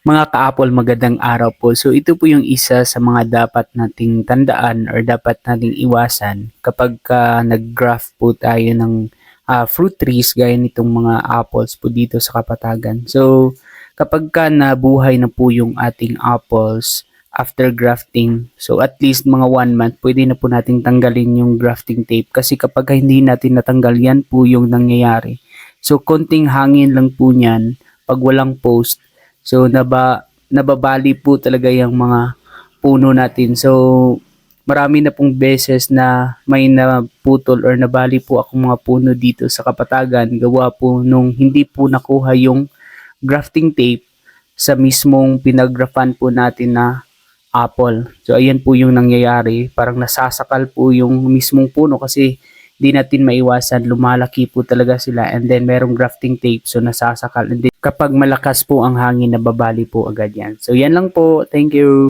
Mga ka-Apple, magandang araw po. So ito po yung isa sa mga dapat nating tandaan or dapat nating iwasan kapag ka nag-graft po tayo ng ah, fruit trees gaya nitong mga apples po dito sa Kapatagan. So kapag ka nabuhay na po yung ating apples after grafting, so at least mga one month, pwede na po nating tanggalin yung grafting tape kasi kapag hindi natin natanggal yan po yung nangyayari. So konting hangin lang po niyan pag walang post So naba nababali po talaga yung mga puno natin. So marami na pong beses na may naputol or nabali po ako mga puno dito sa Kapatagan gawa po nung hindi po nakuha yung grafting tape sa mismong pinagrafan po natin na apple. So ayan po yung nangyayari, parang nasasakal po yung mismong puno kasi di natin maiwasan, lumalaki po talaga sila and then merong grafting tape so nasasakal and then kapag malakas po ang hangin nababali po agad yan. So yan lang po, thank you.